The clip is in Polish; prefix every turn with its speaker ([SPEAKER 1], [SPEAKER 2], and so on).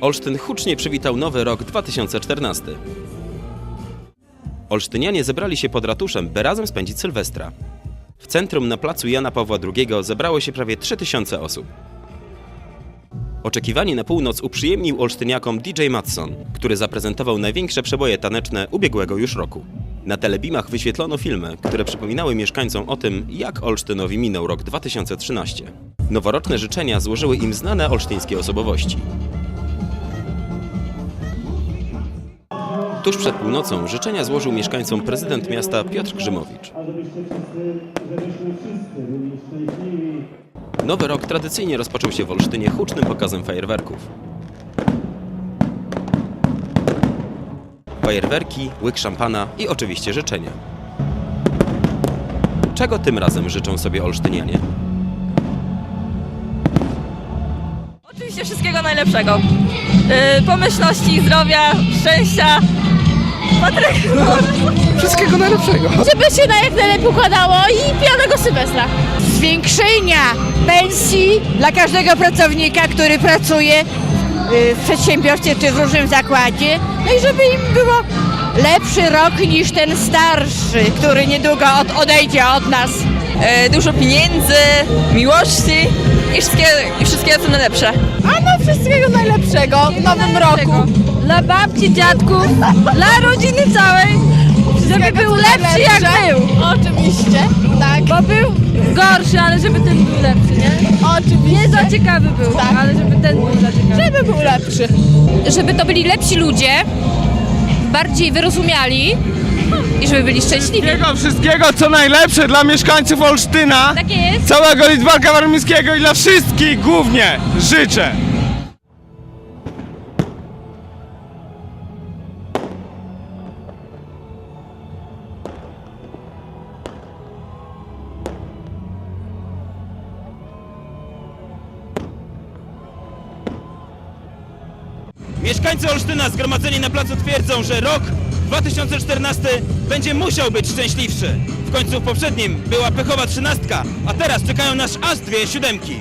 [SPEAKER 1] Olsztyn hucznie przywitał nowy rok 2014. Olsztynianie zebrali się pod ratuszem, by razem spędzić Sylwestra. W centrum na placu Jana Pawła II zebrało się prawie 3000 osób. Oczekiwanie na północ uprzyjemnił olsztyniakom DJ Matson, który zaprezentował największe przeboje taneczne ubiegłego już roku. Na telebimach wyświetlono filmy, które przypominały mieszkańcom o tym, jak Olsztynowi minął rok 2013. Noworoczne życzenia złożyły im znane olsztyńskie osobowości. Tuż przed północą życzenia złożył mieszkańcom prezydent miasta Piotr Grzymowicz. Nowy rok tradycyjnie rozpoczął się w Olsztynie hucznym pokazem fajerwerków. Fajerwerki, łyk szampana i oczywiście życzenia. Czego tym razem życzą sobie olsztynianie?
[SPEAKER 2] Oczywiście wszystkiego najlepszego. Yy, pomyślności, zdrowia, szczęścia. Patryk,
[SPEAKER 3] Wszystkiego najlepszego.
[SPEAKER 4] żeby się na jak najlepiej układało i pijanego Sylwestra.
[SPEAKER 5] zwiększenia pensji dla każdego pracownika, który pracuje y, w przedsiębiorstwie czy w różnym zakładzie. No i żeby im było lepszy rok niż ten starszy, który niedługo od, odejdzie od nas.
[SPEAKER 2] yy, dużo pieniędzy, miłości i wszystkiego, i wszystkiego co najlepsze.
[SPEAKER 4] A no wszystkiego najlepszego w nowym roku.
[SPEAKER 2] Dla babci, dziadków, dla rodziny całej, żeby był lepszy jak był.
[SPEAKER 4] Oczywiście, tak.
[SPEAKER 2] Bo był gorszy, ale żeby ten był lepszy, nie?
[SPEAKER 4] Oczywiście.
[SPEAKER 2] Nie za ciekawy był,
[SPEAKER 4] Tak.
[SPEAKER 2] ale żeby ten był za ciekawy.
[SPEAKER 4] Żeby był lepszy.
[SPEAKER 6] żeby to byli lepsi ludzie, bardziej wyrozumiali i żeby byli szczęśliwi.
[SPEAKER 3] Wszystkiego, wszystkiego co najlepsze dla mieszkańców Olsztyna,
[SPEAKER 6] Tak jest.
[SPEAKER 3] całego Lidbarka Warmińskiego i dla wszystkich głównie życzę.
[SPEAKER 1] Mieszkańcy Olsztyna zgromadzeni na placu twierdzą, że rok 2014 będzie musiał być szczęśliwszy. W końcu w poprzednim była pechowa trzynastka, a teraz czekają nas aż dwie siódemki.